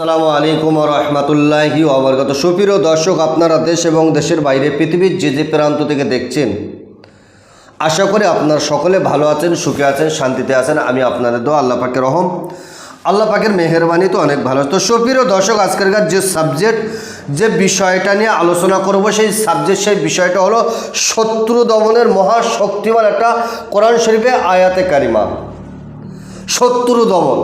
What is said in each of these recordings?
আসসালামু আলাইকুম রহমতুল্লাহি অবরগত সুপ্রিয় দর্শক, আপনারা দেশ এবং দেশের বাইরে পৃথিবীর যে যে প্রান্ত থেকে দেখছেন, আশা করি আপনারা সকলে ভালো আছেন, সুখে আছেন, শান্তিতে আছেন। আমি আপনাদের দো আল্লাহ পাকের রহম। আল্লাহ পাকের মেহরবানি তো অনেক ভালো। তো সুপ্রিয় দর্শক আজকেরকার যে সাবজেক্ট যে বিষয়টা নিয়ে আলোচনা করব, সেই সাবজেক্ট সেই বিষয়টা হলো শত্রু দমনের মহাশক্তিমান একটা কোরআন শরীফে আয়াতে কারিমা। শত্রু দমন।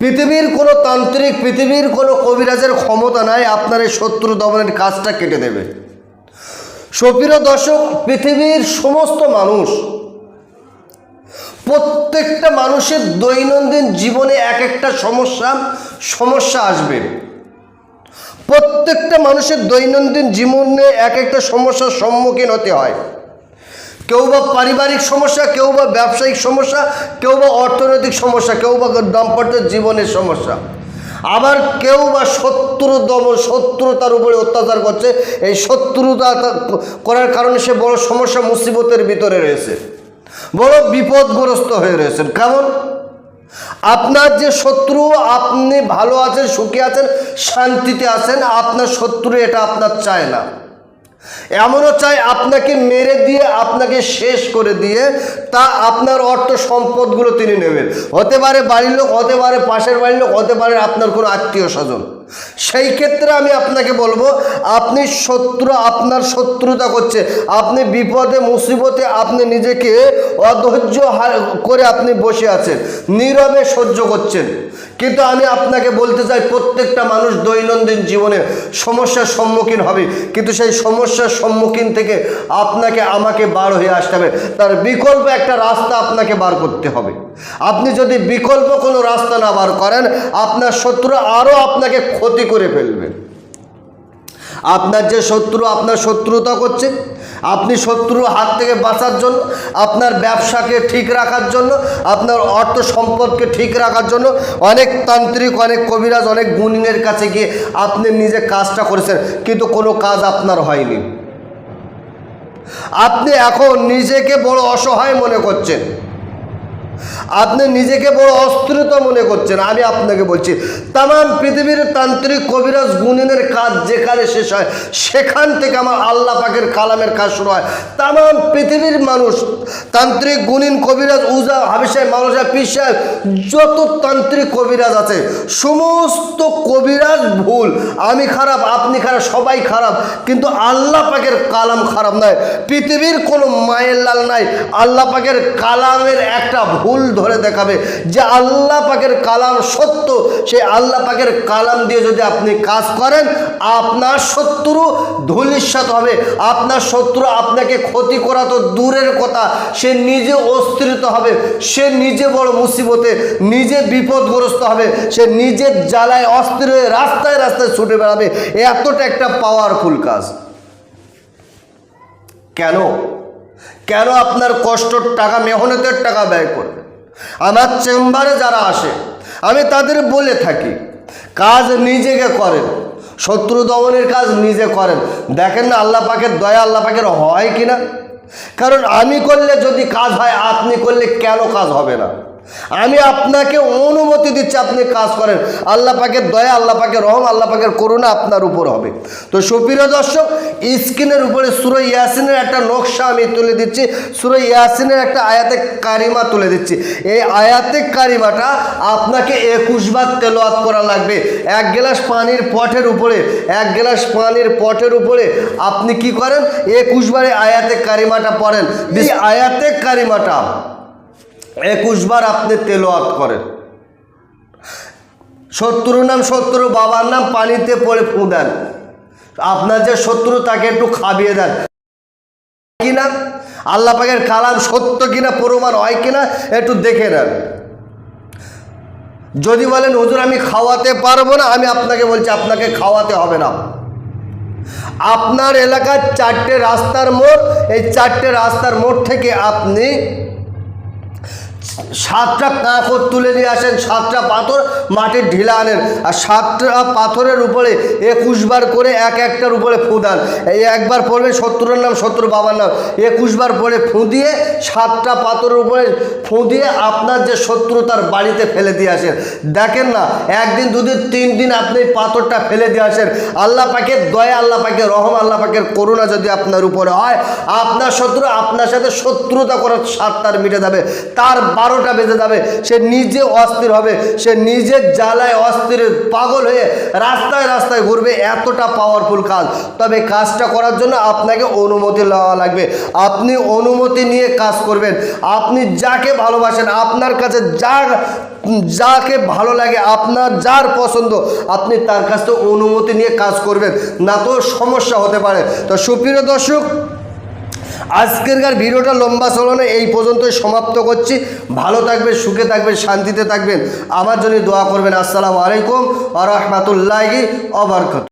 পৃথিবীর কোনো তান্ত্রিক, পৃথিবীর কোনো কবিরাজের ক্ষমতা নাই, আপনার এই শত্রু দমনের কাজটা কেটে দেবে। সপির দশক পৃথিবীর সমস্ত মানুষ, প্রত্যেকটা মানুষের দৈনন্দিন জীবনে এক একটা সমস্যা সমস্যা আসবে। প্রত্যেকটা মানুষের দৈনন্দিন জীবনে এক একটা সমস্যার সম্মুখীন হতে হয়। কেউ বা পারিবারিক সমস্যা, কেউ বা ব্যবসায়িক সমস্যা, কেউ বা অর্থনৈতিক সমস্যা, কেউ বা দাম্পত্য জীবনের সমস্যা। আবার কেউ বা শত্রু দমন শত্রুতার উপরে অত্যাচার করছে, এই শত্রুতা করার কারণে সে বড় সমস্যা, মুসিবতের ভিতরে রয়েছে। বড় বিপদগ্রস্ত হয়ে রয়েছেন। কেমন? আপনার যে শত্রু, আপনি ভালো আছেন, সুখে আছেন, শান্তিতে আছেন, আপনার শত্রু এটা আপনার চায় না। এমনও চাই আপনাকে মেরে দিয়ে আপনাকে শেষ করে দিয়ে তা আপনার অর্থ সম্পদগুলো তিনি নেবেন। হতে পারে বাড়ির লোক, হতে পারে পাশের বাড়ির লোক, হতে পারে আপনার কোনো আত্মীয় স্বজন। সেই ক্ষেত্রে আমি আপনাকে বলব, আপনি শত্রু, আপনার শত্রুতা করছে। আপনি বিপদে, মুসিবতে আপনি নিজেকে অধৈর্য করে আপনি বসে আছেন, নীরবে সহ্য করছেন। কিন্তু আমি আপনাকে বলতে চাই, প্রত্যেকটা মানুষ দৈনন্দিন জীবনে সমস্যার সম্মুখীন হবে। কিন্তু সেই সমস্যার সম্মুখীন থেকে আপনাকে, আমাকে বার হয়ে আসতে হবে। তার বিকল্প একটা রাস্তা আপনাকে বার করতে হবে। আপনি যদি বিকল্প কোনো রাস্তা না বার করেন, আপনার শত্রু আরও আপনাকে ক্ষতি করে ফেলবে আপনার যে শত্রু, আপনার শত্রুতা করছে, আপনি শত্রুর হাত থেকে বাঁচার জন্য, আপনার ব্যবসাকে ঠিক রাখার জন্য, আপনার অর্থ সম্পদকে ঠিক রাখার জন্য অনেক তান্ত্রিক, অনেক কবিরাজ, অনেক গুণিনের কাছে গিয়ে আপনি নিজে কাজটা করেছেন, কিন্তু কোনো কাজ আপনার হয়নি। আপনি এখন নিজেকে বড় অসহায় মনে করছেন। আপনি নিজেকে বড় অস্ত্রিত মনে করছেন, আমি আপনাকে বলছি তাম পৃথিবীর তান্ত্রিক কবিরাজ গুণিনের কাজ যেখানে শেষ হয়, সেখান থেকে আমার আল্লাহ পাকের কালামের কাজ শুরু হয়। তাম পৃথিবীর মানুষ, তান্ত্রিক গুণিন কবিরাজ উজা হাবিসাহ মালসা পিসাহ যত তান্ত্রিক কবিরাজ আছে, সমস্ত কবিরাজ ভুল, আমি খারাপ, আপনি খারাপ, সবাই খারাপ, কিন্তু আল্লাহ পাকের কালাম খারাপ নয়। পৃথিবীর কোনো মায়ের লাল নাই, আল্লাহ পাকের কালামের একটা ভুল ধরে দেখাবে যে আল্লাহ পাকের কালাম সত্য। সেই আল্লাহ পাকের কালাম দিয়ে যদি আপনি কাজ করেন, আপনার শত্রু ধূলিসাত হবে। আপনার শত্রু আপনাকে ক্ষতি করা তো দূরের কথা। সে নিজে অস্থিরিত হবে, সে নিজে বড় মুসিবতে, নিজে বিপদগ্রস্ত হবে, সে নিজের জ্বালায় অস্থির হয়ে রাস্তায় রাস্তায় ছুটে বেড়াবে। এতটা একটা পাওয়ারফুল কাজ। কেন? কেন আপনার কষ্টর টাকা, মেহনতের টাকা ব্যয় করবে? আমার চেম্বারে যারা আসে, আমি তাদের বলে থাকি, কাজ নিজেকে করেন, শত্রু দমনের কাজ নিজে করেন। দেখেন না আল্লাহ পাকের দয়া আল্লাহ পাকের হয় কিনা? কারণ আমি করলে যদি কাজ হয়, আপনি করলে কেন কাজ হবে না? আমি আপনাকে অনুমতি দিচ্ছি, আপনি কাজ করেন। আল্লাহ পাকের দয়া, আল্লাহ পাকের রহম, আল্লাহ পাকের করুণা আপনার উপর হবে। তো সুপ্রিয় দর্শক, স্ক্রিনের উপরে সুরো ইয়াসিনের একটা নকশা আমি তুলে দিচ্ছি। সুরো ইয়াসিনের একটা আয়াতে কারিমা তুলে দিচ্ছি। এই আয়াতে কারিমাটা আপনাকে একুশ বার তেলোয়াত করা লাগবে। এক গ্লাস পানির পটের উপরে, এক গ্লাস পানির পটের উপরে আপনি কি করেন? একুশ বারে আয়াতে কারিমাটা পড়েন। আয়াতে কারিমাটা একুশ বার আপনি তেলোয়াত করেন। শত্রুর নাম শত্রু, বাবার নাম পানিতে পড়ে ফু দেন। আপনার যে শত্রু তাকে একটু খাবিয়ে দেন। কিনা? আল্লাহ পাকের কালাম সত্য কিনা, প্রমাণ হয় কিনা, একটু দেখে নেন। যদি বলেন, হুজুর, আমি খাওয়াতে পারব না, আমি আপনাকে বলছি, আপনাকে খাওয়াতে হবে না। আপনার এলাকার চারটে রাস্তার মোড়, এই চারটে রাস্তার মোড় থেকে আপনি সাতটা কাঁকর তুলে নিয়ে আসেন, সাতটা পাথর মাটির ঢিলা আনেন আর সাতটা পাথরের উপরে একুশ বার করে এক একটার উপরে ফু দেন এই একবার পড়বেন শত্রুর নাম শত্রু বাবার নাম। একুশ বার পরে ফু দিয়ে সাতটা পাথরের উপরে ফু দিয়ে আপনার যে শত্রু তার বাড়িতে ফেলে দিয়ে আসেন। দেখেন না, একদিন, দুদিন, তিন দিন আপনি পাথরটা ফেলে দিয়ে আসেন। আল্লাহ পাকের দয়া, আল্লাহ পাকের রহম, আল্লাহ পাকের করুণা যদি আপনার উপরে হয়, আপনার শত্রু আপনার সাথে শত্রুতা করার স্বাদ তার মিটে যাবে। তার বারোটা বেজে যাবে। সে নিজে অস্থির হবে। সে নিজের জ্বালায় অস্থির, পাগল হয়ে রাস্তায় রাস্তায় ঘুরবে। এতটা পাওয়ারফুল কাজ। তবে কাজটা করার জন্য আপনাকে অনুমতি নেওয়া লাগবে। আপনি অনুমতি নিয়ে কাজ করবেন। আপনি যাকে ভালোবাসেন, আপনার কাছে যার যাকে ভালো লাগে, আপনার যার পছন্দ, আপনি তার কাছ থেকে অনুমতি নিয়ে কাজ করবেন। না তো সমস্যা হতে পারে। তো সুপ্রিয় দর্শক আজকেরকার ভিডিওটা লম্বা চলনে এই পর্যন্তই সমাপ্ত করছি। ভালো থাকবেন, সুখে থাকবেন, শান্তিতে থাকবেন। আমার জন্য দোয়া করবেন। আসসালামু আলাইকুম আ রহমতুল্লাহি অবরকত